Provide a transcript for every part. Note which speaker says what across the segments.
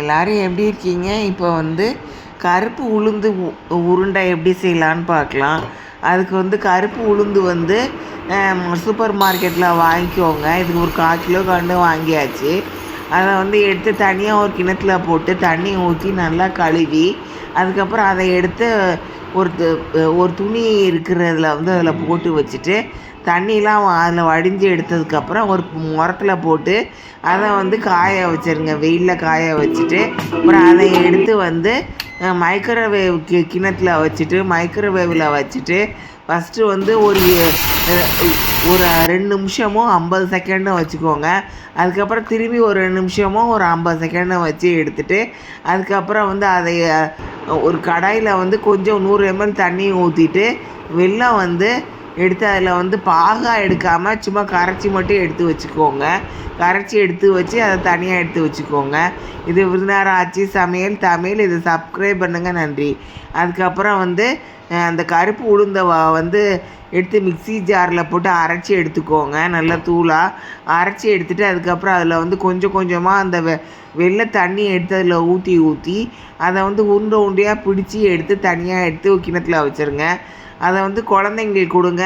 Speaker 1: எல்லாரும் எப்படி இருக்கீங்க? இப்போ வந்து கருப்பு உளுந்து உருண்டை எப்படி செய்யலான்னு பார்க்கலாம். அதுக்கு வந்து கருப்பு உளுந்து வந்து சூப்பர் மார்க்கெட்டில் வாங்கிக்கோங்க. இதுக்கு ஒரு கால் கிலோ கண்டு வாங்கியாச்சு. அதை வந்து எடுத்து தனியாக ஒரு கிணத்துல போட்டு தண்ணி ஊற்றி நல்லா கழுவி அதுக்கப்புறம் அதை எடுத்து ஒரு ஒரு துணி இருக்கிறதுல வந்து அதில் போட்டு வச்சுட்டு தண்ணிலாம் அதில் வடிஞ்சு எடுத்ததுக்கப்புறம் ஒரு முரத்தில் போட்டு அதை வந்து காய வச்சிருங்க. வெயிலில் காய வச்சுட்டு அப்புறம் அதை எடுத்து வந்து மைக்ரோவேவ் கி கிணத்துல வச்சுட்டு மைக்ரோவேவில் வச்சுட்டு ஃபஸ்ட்டு வந்து ஒரு ஒரு ரெண்டு நிமிஷமும் ஐம்பது செகண்டும் வச்சுக்கோங்க. அதுக்கப்புறம் திரும்பி ஒரு ரெண்டு நிமிஷமும் ஒரு ஐம்பது செகண்டும் வச்சு எடுத்துட்டு அதுக்கப்புறம் வந்து அதை ஒரு கடாயில் வந்து கொஞ்சம் நூறு எம்எல் தண்ணி ஊற்றிட்டு வெள்ளம் வந்து எடுத்து அதில் வந்து பாகாக எடுக்காமல் சும்மா கரைச்சி மட்டும் எடுத்து வச்சுக்கோங்க. கரைச்சி எடுத்து வச்சு அதை தனியாக எடுத்து வச்சுக்கோங்க. இது விருந்தார ஆச்சு. சமையல் தமிழ். இதை சப்ஸ்கிரைப் பண்ணுங்கள் நன்றி. அதுக்கப்புறம் வந்து அந்த கருப்பு உளுந்த வந்து எடுத்து மிக்ஸி ஜாரில் போட்டு அரைச்சி எடுத்துக்கோங்க. நல்லா தூளாக அரைச்சி எடுத்துட்டு அதுக்கப்புறம் அதில் வந்து கொஞ்சம் கொஞ்சமாக அந்த வெ வெள்ளை தண்ணி எடுத்து அதில் ஊற்றி ஊற்றி அதை வந்து உருண்டை உருண்டையாக பிடிச்சி எடுத்து தனியாக எடுத்து கிணத்துல வச்சுருங்க. அதை வந்து குழந்தைங்களுக்கு கொடுங்க.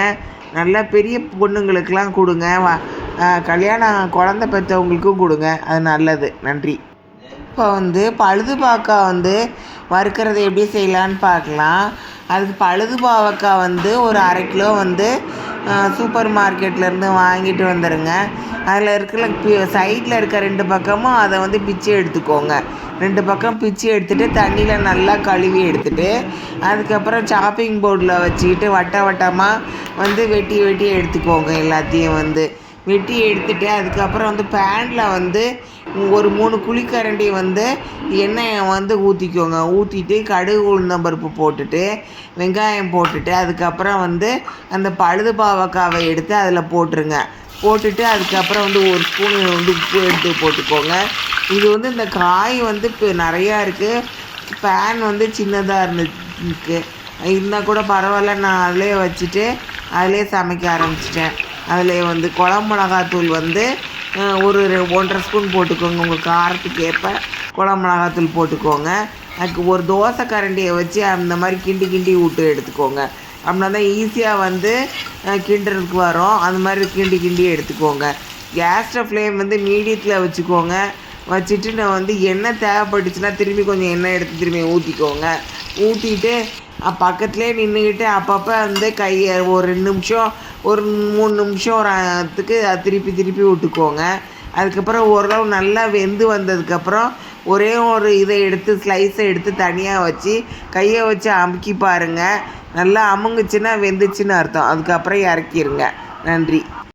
Speaker 1: நல்லா பெரிய பொண்ணுங்களுக்கெல்லாம் கொடுங்க. வ- கல்யாணம் குழந்த பெற்றவங்களுக்கும் கொடுங்க. அது நல்லது. நன்றி. இப்போ வந்து பழுதுபாக்கா வந்து வறுக்கிறது எப்படி செய்யலான்னு பார்க்கலாம். அதுக்கு பழுது பாவக்காய் வந்து ஒரு அரை கிலோ வந்து சூப்பர் மார்க்கெட்லேருந்து வாங்கிட்டு வந்துடுங்க அதில் இருக்கிற சைடில் இருக்க ரெண்டு பக்கமும் அதை வந்து பிச்சு எடுத்துக்கோங்க. ரெண்டு பக்கம் பிச்சு எடுத்துகிட்டு தண்ணியில் நல்லா கழுவி எடுத்துகிட்டு அதுக்கப்புறம் சாப்பிங் போர்டில் வச்சுக்கிட்டு வட்ட வட்டமாக வந்து வெட்டி வெட்டி எடுத்துக்கோங்க எல்லாத்தையும் வந்து. வெட்டி எடுத்துட்டு அதுக்கப்புறம் வந்து பேனில் வந்து ஒரு மூணு குழிக்கரண்டி வந்து எண்ணெயை வந்து ஊற்றிக்கோங்க ஊற்றிட்டு கடுகு உளுந்தம்பருப்பு போட்டுட்டு வெங்காயம் போட்டுட்டு அதுக்கப்புறம் வந்து அந்த பழுது பாவக்காவை எடுத்து அதில் போட்டுருங்க. போட்டுட்டு அதுக்கப்புறம் வந்து ஒரு ஸ்பூன் வந்து உப்பு எடுத்து போட்டுக்கோங்க. இது வந்து இந்த காய் வந்து இப்போ நிறையா இருக்குது பேன் வந்து சின்னதாக இருந்துருக்கு இருந்தால் கூட பரவாயில்ல. நான் அதிலே வச்சுட்டு அதிலே சமைக்க ஆரம்பிச்சிட்டேன். அதில் வந்து குழம்பு மிளகாத்தூள் வந்து ஒரு ஒன்றரை ஸ்பூன் போட்டுக்கோங்க. உங்கள் காரத்துக்கு ஏற்ப குழம்பு மிளகாத்தூள் போட்டுக்கோங்க. அதுக்கு ஒரு தோசை கரண்டியை வச்சு அந்த மாதிரி கிண்டி கிண்டி விட்டு எடுத்துக்கோங்க. அப்படின்னா தான் ஈஸியாக வந்து கிண்டுறதுக்கு வரும். அந்த மாதிரி கிண்டி கிண்டி எடுத்துக்கோங்க. கேஸ் ஃப்ளேம் வந்து மீடியத்தில் வச்சுக்கோங்க. வச்சுட்டு நான் வந்து எண்ணெய் தேவைப்பட்டுச்சுன்னா திரும்பி கொஞ்சம் எண்ணெய் எடுத்து திரும்பி ஊற்றிக்கோங்க ஊற்றிட்டு பக்கத்துலேயே நின்றுக்கிட்டு அப்பப்போ வந்து கையை ஒரு ரெண்டு நிமிஷம் ஒரு மூணு நிமிஷம் ஒரு அதுக்கு திருப்பி திருப்பி விட்டுக்கோங்க. அதுக்கப்புறம் ஓரளவு நல்லா வெந்து வந்ததுக்கப்புறம் ஒரே ஒரு இதை எடுத்து ஸ்லைஸை எடுத்து தனியாக வச்சு கையை வச்சு அமுக்கி பாருங்கள் நல்லா அமுங்குச்சுன்னா வெந்துச்சுன்னு அர்த்தம். அதுக்கப்புறம் இறக்கிருங்க. நன்றி.